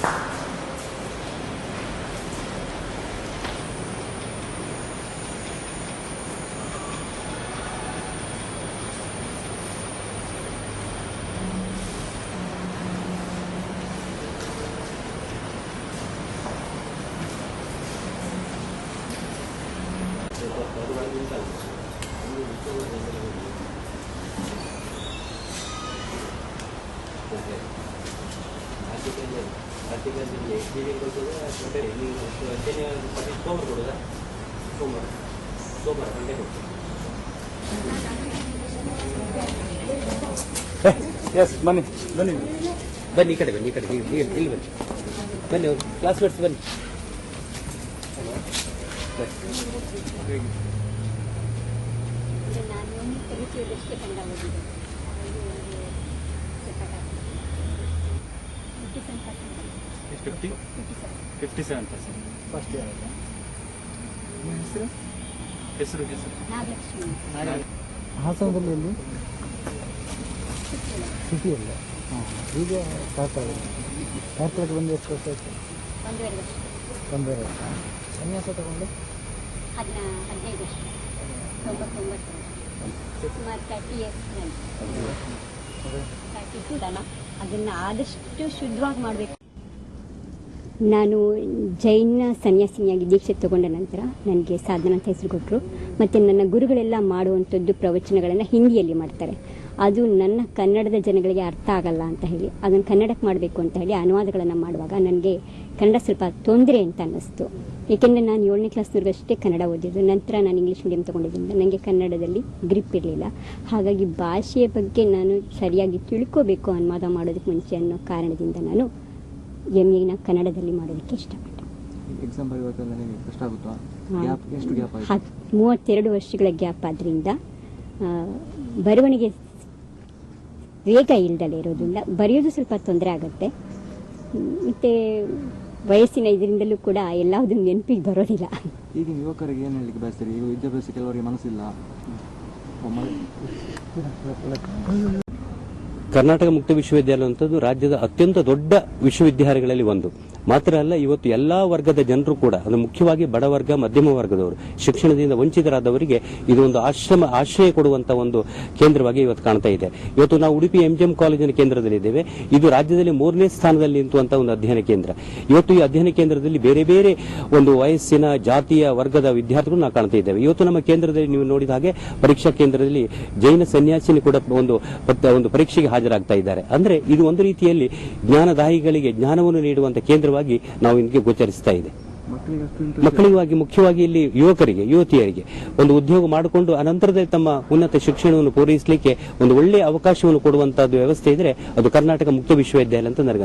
Gracias. ಸೋಮವಾರ ಕೊಡೋದಾ ಸೋಮವಾರ ಸೋಮವಾರ ಗಂಟೆ ಕೊಡ್ತೀನಿ ಎಸ್ ಬನ್ನಿ. ಬನ್ನಿ. ಬನ್ನಿ ಈ ಕಡೆ ಬನ್ನಿ ಈ ಕಡೆ. ಇಲ್ಲಿ ಇಲ್ಲಿ- ಬನ್ನಿ. ಬನ್ನಿ ಅವ್ರು ಕ್ಲಾಸ್ಮೇಟ್ಸ್ ಬನ್ನಿ. ಅಂದರೆ ನಾನು fifty seven percent fifty fifty seven fifty seven percent first year ನಿಮ್ಮ ಹೆಸರು? ಹೆಸರು ಹೆಸರು. ಹಾಸನದಲ್ಲಿ ಎಲ್ಲಿ ಸಿಟಿಯಲ್ಲ. ಹಾಂ. ಈಗ ಕಾರ್ಕಳ ಕಾರ್ಕಳಕ್ಕೆ ಬಂದು ಎಷ್ಟು ವರ್ಷ ಆಯಿತು? ಒಂದೂವರೆ ವರ್ಷ. ಸನ್ಯಾಸ ತಗೊಂಡು? ಹದಿನ ಹದಿನೈದು ವರ್ಷ. ತೊಂಬತ್ತೊಂಬತ್ತು ಸುಮಾರು ತರ್ಟಿ ಇಯರ್ಸ್ ಅದನ್ನು ಆದಷ್ಟು ಶುದ್ಧವಾಗಿ ಮಾಡಬೇಕು. ನಾನು ಜೈನ ಸನ್ಯಾಸಿನಿಯಾಗಿ ದೀಕ್ಷೆ ತಗೊಂಡ ನಂತರ ನನಗೆ ಸಾಧನ ಅಂತ ಹೆಸರು ಕೊಟ್ಟರು ಮತ್ತು ನನ್ನ ಗುರುಗಳೆಲ್ಲ ಮಾಡುವಂಥದ್ದು ಪ್ರವಚನಗಳನ್ನು ಹಿಂದಿಯಲ್ಲಿ ಮಾಡ್ತಾರೆ. ಅದು ನನ್ನ ಕನ್ನಡದ ಜನಗಳಿಗೆ ಅರ್ಥ ಆಗಲ್ಲ ಅಂತ ಹೇಳಿ, ಅದನ್ನು ಕನ್ನಡಕ್ಕೆ ಮಾಡಬೇಕು ಅಂತ ಹೇಳಿ ಅನುವಾದಗಳನ್ನು ಮಾಡುವಾಗ ನನಗೆ ಕನ್ನಡ ಸ್ವಲ್ಪ ತೊಂದರೆ ಅಂತ ಅನ್ನಿಸ್ತು. ಏಕೆಂದರೆ ನಾನು ಏಳನೇ ಕ್ಲಾಸ್ನವರೆಗೂ ಅಷ್ಟೇ ಕನ್ನಡ ಓದಿದ್ದು. ನಂತರ ನಾನು ಇಂಗ್ಲೀಷ್ ಮೀಡಿಯಂ ತೊಗೊಂಡಿದ್ದರಿಂದ ನನಗೆ ಕನ್ನಡದಲ್ಲಿ ಗ್ರಿಪ್ ಇರಲಿಲ್ಲ. ಹಾಗಾಗಿ ಭಾಷೆಯ ಬಗ್ಗೆ ನಾನು ಸರಿಯಾಗಿ ತಿಳ್ಕೋಬೇಕು ಅನುವಾದ ಮಾಡೋದಕ್ಕೆ ಮುಂಚೆ ಅನ್ನೋ ಕಾರಣದಿಂದ ನಾನು ಎಂ ಎನ ಕನ್ನಡದಲ್ಲಿ ಮಾಡೋದಕ್ಕೆ ಇಷ್ಟಪಟ್ಟೆ ಮೂವತ್ತೆರಡು ವರ್ಷಗಳ ಗ್ಯಾಪ್ ಆದ್ರಿಂದ ಬರವಣಿಗೆ ವೇಗ ಇಲ್ದಲೇ ಇರೋದ್ರಿಂದ ಬರೆಯೋದು ಸ್ವಲ್ಪ ತೊಂದರೆ ಆಗುತ್ತೆ. ಮತ್ತು ವಯಸ್ಸಿನ ಇದರಿಂದಲೂ ಕೂಡ ಎಲ್ಲಾವುದು ನೆನಪಿಗೆ ಬರೋದಿಲ್ಲ. ಈಗಿನ ಯುವಕರಿಗೆ ಏನು ಹೇಳಲಿಕ್ಕೆ ಬಯಸ್ತೀರಿ? ಈಗ ವಿದ್ಯಾಭ್ಯಾಸ ಕೆಲವರಿಗೆ ಮನಸ್ಸಿಲ್ಲ. ಕರ್ನಾಟಕ ಮುಕ್ತ ವಿಶ್ವವಿದ್ಯಾಲಯ ಅಂತದ್ದು ರಾಜ್ಯದ ಅತ್ಯಂತ ದೊಡ್ಡ ವಿಶ್ವವಿದ್ಯಾಲಯಗಳಲ್ಲಿ ಒಂದು. ಮಾತ್ರ ಅಲ್ಲ, ಇವತ್ತು ಎಲ್ಲಾ ವರ್ಗದ ಜನರು ಕೂಡ ಅದು ಮುಖ್ಯವಾಗಿ ಬಡವರ್ಗ ಮಧ್ಯಮ ವರ್ಗದವರು, ಶಿಕ್ಷಣದಿಂದ ವಂಚಿತರಾದವರಿಗೆ ಇದು ಒಂದು ಆಶ್ರಮ, ಆಶ್ರಯ ಕೊಡುವಂತ ಒಂದು ಕೇಂದ್ರವಾಗಿ ಇವತ್ತು ಕಾಣ್ತಾ ಇದೆ. ಇವತ್ತು ನಾವು ಉಡುಪಿ ಎಂಜಿಎಂ ಕಾಲೇಜಿನ ಕೇಂದ್ರದಲ್ಲಿದ್ದೇವೆ ಇದು ರಾಜ್ಯದಲ್ಲಿ ಮೂರನೇ ಸ್ಥಾನದಲ್ಲಿ ನಿಂತುವಂತ ಒಂದು ಅಧ್ಯಯನ ಕೇಂದ್ರ. ಇವತ್ತು ಈ ಅಧ್ಯಯನ ಕೇಂದ್ರದಲ್ಲಿ ಬೇರೆ ಬೇರೆ ಒಂದು ವಯಸ್ಸಿನ ಜಾತಿಯ ವರ್ಗದ ವಿದ್ಯಾರ್ಥಿಗಳು ನಾವು ಕಾಣ್ತಾ ಇದ್ದೇವೆ. ಇವತ್ತು ನಮ್ಮ ಕೇಂದ್ರದಲ್ಲಿ ನೀವು ನೋಡಿದ ಹಾಗೆ ಪರೀಕ್ಷಾ ಕೇಂದ್ರದಲ್ಲಿ ಜೈನ ಸನ್ಯಾಸಿನಿ ಕೂಡ ಒಂದು ಒಂದು ಪರೀಕ್ಷೆಗೆ ಹಾಜರಾಗ್ತಾ ಇದ್ದಾರೆ. ಅಂದ್ರೆ ಇದು ಒಂದು ರೀತಿಯಲ್ಲಿ ಜ್ಞಾನದಾಯಿಗಳಿಗೆ ಜ್ಞಾನವನ್ನು ನೀಡುವಂತ ಕೇಂದ್ರವಾಗಿ ನಾವು ಇದಕ್ಕೆ ಗೋಚರಿಸ್ತಾ ಇದೆ. ಮಕ್ಕಳಿಗೆ ಮಕ್ಕಳಿಗಾಗಿ ಮುಖ್ಯವಾಗಿ ಇಲ್ಲಿ ಯುವಕರಿಗೆ ಯುವತಿಯರಿಗೆ ಒಂದು ಉದ್ಯೋಗ ಮಾಡಿಕೊಂಡು ಅನಂತರದಲ್ಲಿ ತಮ್ಮ ಉನ್ನತ ಶಿಕ್ಷಣವನ್ನು ಪೂರೈಸಲಿಕ್ಕೆ ಒಂದು ಒಳ್ಳೆಯ ಅವಕಾಶವನ್ನು ಕೊಡುವಂತಹ ವ್ಯವಸ್ಥೆ ಇದ್ರೆ ಅದು ಕರ್ನಾಟಕ ಮುಕ್ತ ವಿಶ್ವವಿದ್ಯಾಲಯ ಅಂತ ನನಗೆ